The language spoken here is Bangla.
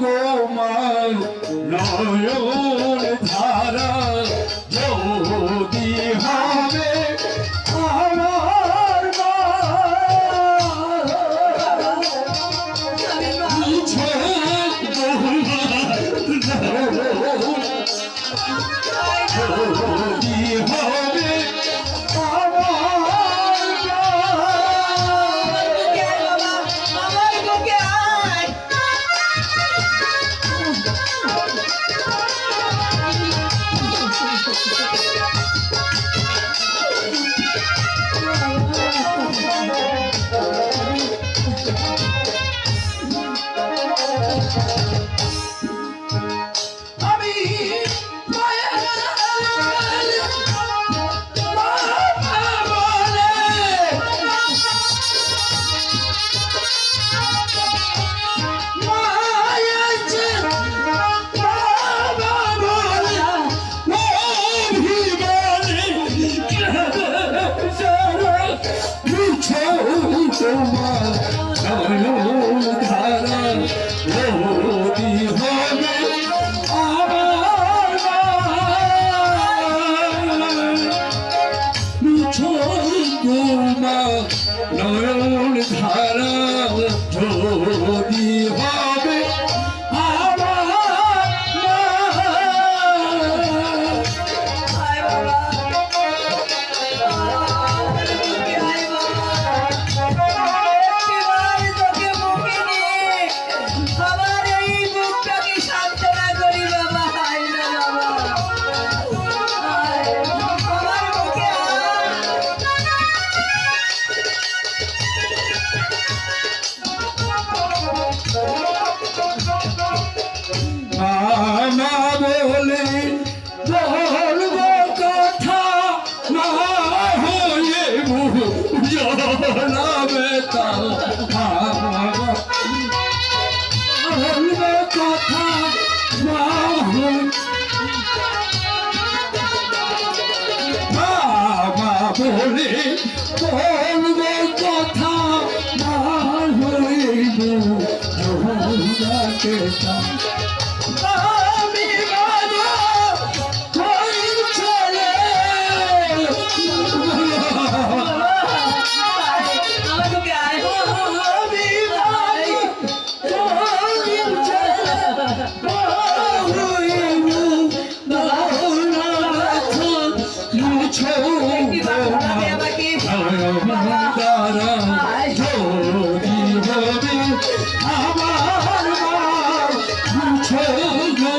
গোমাল নয়ন ধারা যদি হবে আমার মিছে যদি নয়ন কথা হয়ে বাবা বলে বলব কথা হইব জোড়াকে আমি